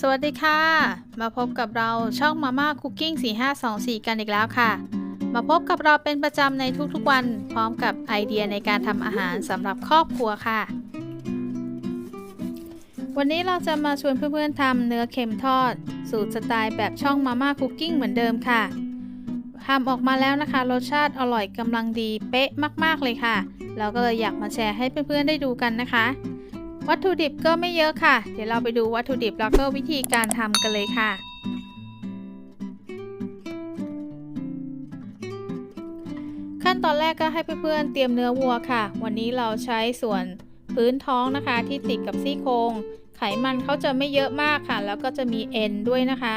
สวัสดีค่ะ มาพบกับเราช่องมาม่าคุกกิ้ง4524 กันอีกแล้วค่ะ มาพบกับเราเป็นประจำในทุกๆวัน พร้อมกับไอเดียในการทำอาหารสำหรับครอบครัวค่ะ วันนี้เราจะมาชวนเพื่อนๆทำเนื้อเค็มทอด สูตรสไตล์แบบช่องมาม่าคุกกิ้งเหมือนเดิมค่ะทำออกมาแล้วนะคะ รสชาติอร่อยกำลังดีเป๊ะมากๆเลยค่ะ เราก็เลยอยากมาแชร์ให้เพื่อนๆได้ดูกันนะคะ วัตถุดิบก็ไม่เยอะค่ะ เดี๋ยวเราไปดูวัตถุดิบแล้วก็วิธีการทำกันเลยค่ะ ขั้นตอนแรกก็ให้เพื่อนๆเตรียมเนื้อวัวค่ะ วันนี้เราใช้ส่วนพื้นท้องนะคะที่ติดกับซี่โครงไขมันเขาจะไม่เยอะมากค่ะ แล้วก็จะมีเอ็นด้วยนะคะ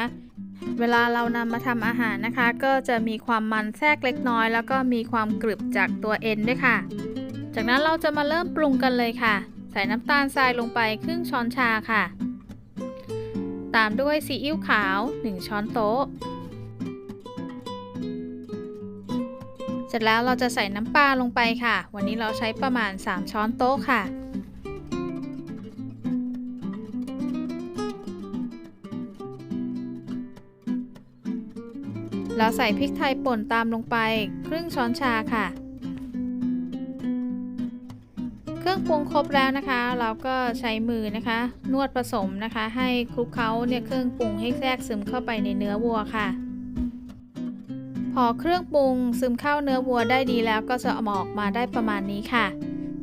เวลาเรานำมาทำอาหารนะคะ ก็จะมีความมันแทรกเล็กน้อย แล้วก็มีความกรึบจากตัวเอ็นด้วยค่ะ จากนั้นเราจะมาเริ่มปรุงกันเลยค่ะ ส่น้ำตาลทรายลงไปครึ่งช้อนชาค่ะ ตามด้วยซีอิ๊วขาว 1 ช้อนโต๊ะ เสร็จแล้วเราจะใส่น้ำปลาลงไปค่ะ วันนี้เราใช้ประมาณ 3 ช้อนโต๊ะค่ะ เราใส่พริกไทยป่นตามลงไปครึ่งช้อนชาค่ะ เครื่องปรุงครบแล้วนะคะ เราก็ใช้มือนะคะ นวดผสมนะคะ ให้คลุกเคล้าเนี่ยเครื่องปรุงให้แทรกซึมเข้าไปในเนื้อวัวค่ะ พอเครื่องปรุงซึมเข้าเนื้อวัวได้ดีแล้วก็จะเอามออกมาได้ประมาณนี้ค่ะ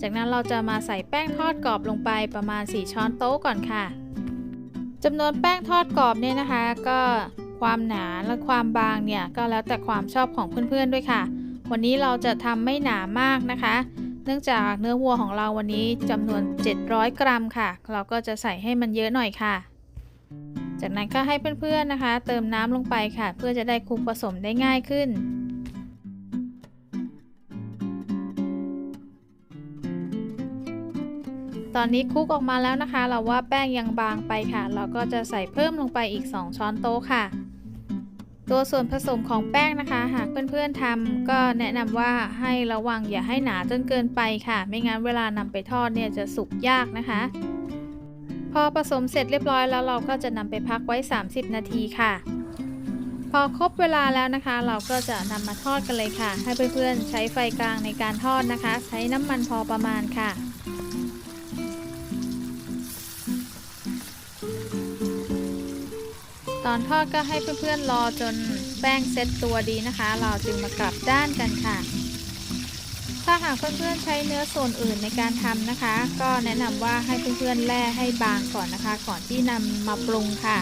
จากนั้นเราจะมาใส่แป้งทอดกรอบลงไปประมาณ 4 ช้อนโต๊ะก่อนค่ะจำนวนแป้งทอดกรอบเนี่ยนะคะ ก็ความหนาและความบางเนี่ยก็แล้วแต่ความชอบของเพื่อนๆด้วยค่ะ วันนี้เราจะทำไม่หนามากนะคะ เนื่องจากเนื้อวัวของเราวันนี้จำนวน 700 กรัมค่ะ เราก็จะใส่ให้มันเยอะหน่อยค่ะ จากนั้นก็ให้เพื่อนๆนะคะ เติมน้ำลงไปค่ะ เพื่อจะได้คลุกผสมได้ง่ายขึ้นตอนนี้คลุกออกมาแล้วนะคะ เราว่าแป้งยังบางไปค่ะ เราก็จะใส่เพิ่มลงไปอีก 2 ช้อนโต๊ะค่ะ ตัวส่วนผสมของแป้งนะคะ หากเพื่อนๆทำก็แนะนำว่าให้ระวังอย่าให้หนาจนเกินไปค่ะ ไม่งั้นเวลานำไปทอดเนี่ยจะสุกยากนะคะ พอผสมเสร็จเรียบร้อยแล้วเราก็จะนำไปพักไว้ 30 นาทีค่ะ พอครบเวลาแล้วนะคะ เราก็จะนำมาทอดกันเลยค่ะ ให้เพื่อนๆใช้ไฟกลางในการทอดนะคะ ใช้น้ำมันพอประมาณค่ะ ตอนทอดก็ให้เพื่อนๆรอจนแป้งเซ็ตตัวดีนะคะ เราจึงมากลับด้านกันค่ะ ถ้าหากเพื่อนๆใช้เนื้อส่วนอื่นในการทำนะคะ ก็แนะนำว่าให้เพื่อนๆแล่ให้บางก่อนนะคะ ก่อนที่นำมาปรุงค่ะ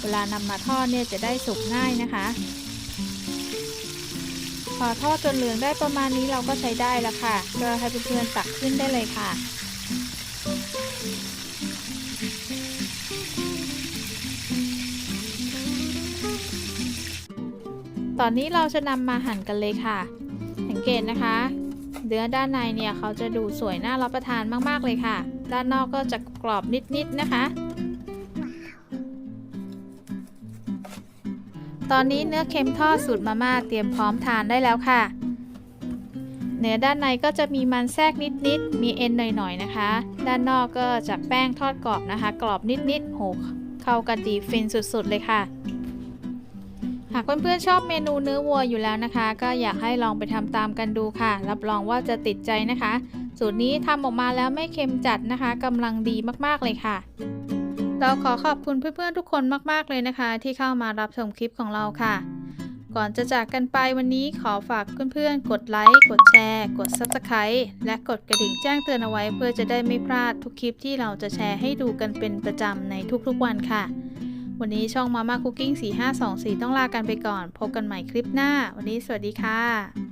เวลานำมาทอดเนี่ยจะได้สุกง่ายนะคะ พอทอดจนเหลืองได้ประมาณนี้เราก็ใช้ได้แล้วค่ะก็ให้เพื่อนๆตักขึ้นได้เลยค่ะ ตอนนี้เราจะนำมาหั่นกันเลยค่ะ สังเกตนะคะเนื้อด้านในเนี่ยเขาจะดูสวยน่ารับประทานมากๆเลยค่ะ ด้านนอกก็จะกรอบนิดๆนะคะ ตอนนี้เนื้อเค็มทอดสูตรมาม่าเตรียมพร้อมทานได้แล้วค่ะ เนื้อด้านในก็จะมีมันแทรกนิดๆ มีเอ็นหน่อยๆนะคะ ด้านนอกก็จะแป้งทอดกรอบนะคะ กรอบนิดๆโหเข้ากันดีฟินสุดๆเลยค่ะากเพื่อนๆชอบเมนูเนื้อวัวอยู่แล้วนะคะ ก็อยากให้ลองไปทำตามกันดูค่ะ รับรองว่าจะติดใจนะคะ สูตรนี้ทำออกมาแล้วไม่เค็มจัดนะคะกำลังดีมากๆเลยค่ะเราขอขอบคุณเพื่อนๆทุกคนมากๆเลยนะคะ ที่เข้ามารับชมคลิปของเราค่ะ ก่อนจะจากกันไปวันนี้ขอฝากเพื่อนๆ กดไลค์ กดแชร์ กด Subscribe และกดกระดิ่งแจ้งเตือนเอาไว้ เพื่อจะได้ไม่พลาดทุกคลิปที่เราจะแชร์ให้ดูกันเป็นประจำในทุกๆวันค่ะ วันนี้ช่องมาม่าคุกกิ้ง 4524 ต้องลากันไปก่อน พบกันใหม่คลิปหน้า วันนี้สวัสดีค่ะ